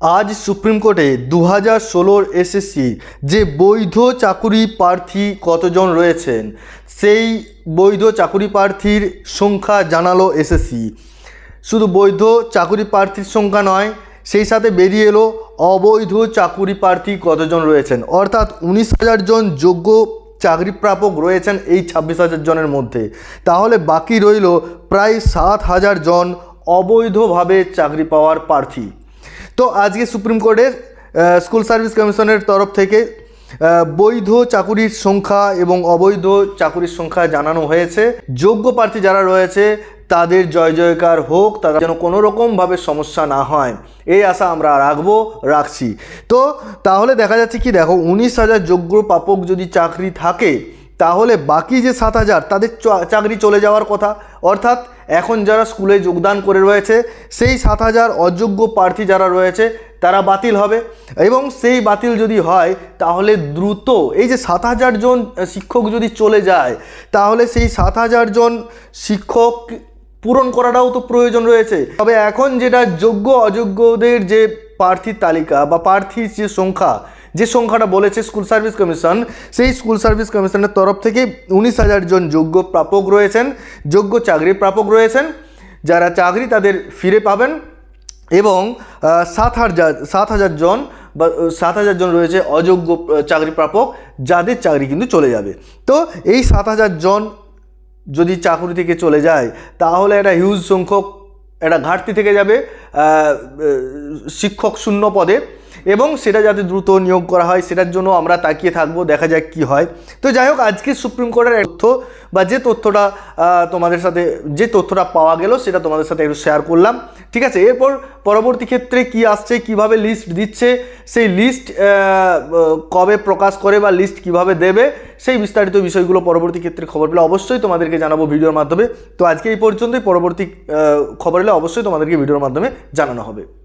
আজ সুপ্রিম কোর্টে দু হাজার ষোলোর এসএসসি যে বৈধ চাকুরি প্রার্থী কতজন রয়েছেন, সেই বৈধ চাকুরি প্রার্থীর সংখ্যা জানালো এসএসসি শুধু বৈধ চাকুরি প্রার্থীর সংখ্যা নয়, সেই সাথে বেরিয়ে এলো অবৈধ চাকুরি প্রার্থী কতজন রয়েছেন। অর্থাৎ উনিশ হাজার জন যোগ্য চাকরি প্রাপক রয়েছেন এই ছাব্বিশ হাজার জনের মধ্যে। তাহলে বাকি রইল প্রায় সাত হাজার জন অবৈধভাবে চাকরি পাওয়ার প্রার্থী। তো আজকে সুপ্রিম কোর্টের স্কুল সার্ভিস কমিশনের তরফ থেকে বৈধ চাকুরির সংখ্যা এবং অবৈধ চাকুরির সংখ্যা জানানো হয়েছে। যোগ্য প্রার্থী যারা রয়েছে, তাদের জয় জয়কার হোক, তারা যেন কোনো রকমভাবে সমস্যা না হয়। এই আশা আমরা রাখব, রাখছি। তো তাহলে দেখা যাচ্ছে কি, দেখো, উনিশ হাজার যোগ্য প্রাপক যদি চাকরি থাকে তাহলে বাকি যে সাত হাজার, তাদের চাকরি চলে যাওয়ার কথা। অর্থাৎ এখন যারা স্কুলে যোগদান করে রয়েছে, সেই সাত হাজার অযোগ্য প্রার্থী যারা রয়েছে, তারা বাতিল হবে। এবং সেই বাতিল যদি হয়, তাহলে দ্রুত এই যে সাত হাজার জন শিক্ষক যদি চলে যায়, তাহলে সেই সাত হাজার জন শিক্ষক পূরণ করাটাও তো প্রয়োজন রয়েছে। তবে এখন যেটা যোগ্য অযোগ্যদের যে প্রার্থীর তালিকা বা প্রার্থীর যে সংখ্যা যে সংখ্যাটা বলেছে স্কুল সার্ভিস কমিশন, সেই স্কুল সার্ভিস কমিশনের তরফ থেকে উনিশ হাজার জন যোগ্য প্রাপক রয়েছেন, যোগ্য চাকরি প্রাপক রয়েছেন, যারা চাকরি তাদের ফিরে পাবেন এবং সাত হাজার সাত হাজার জন বা সাত হাজার জন রয়েছে অযোগ্য চাকরি প্রাপক, যাদের চাকরি কিন্তু চলে যাবে। তো এই সাত হাজার জন যদি চাকরি থেকে চলে যায়, তাহলে একটা হিউজ সংখ্যক, একটা ঘাটতি থেকে যাবে শিক্ষক শূন্য পদে। এবং সেটা যাতে দ্রুত নিয়োগ করা হয়, সেটার জন্য আমরা তাকিয়ে থাকব, দেখা যাক কি হয়। তো যাই হোক, আজকে সুপ্রিম কোর্টের তথ্য বা যে তথ্যটা তোমাদের সাথে, যে তথ্যটা পাওয়া গেল, সেটা তোমাদের সাথে একটু শেয়ার করলাম। ঠিক আছে, এরপর পরবর্তী ক্ষেত্রে কি আসছে, কীভাবে লিস্ট দিচ্ছে, সেই লিস্ট কবে প্রকাশ করে বা লিস্ট কীভাবে দেবে, সেই বিস্তারিত বিষয়গুলো পরবর্তী ক্ষেত্রে খবর পেলে অবশ্যই তোমাদেরকে জানাব ভিডিওর মাধ্যমে। তো আজকে এই পর্যন্তই, পরবর্তী খবর এলে অবশ্যই তোমাদেরকে ভিডিওর মাধ্যমে জানানো হবে।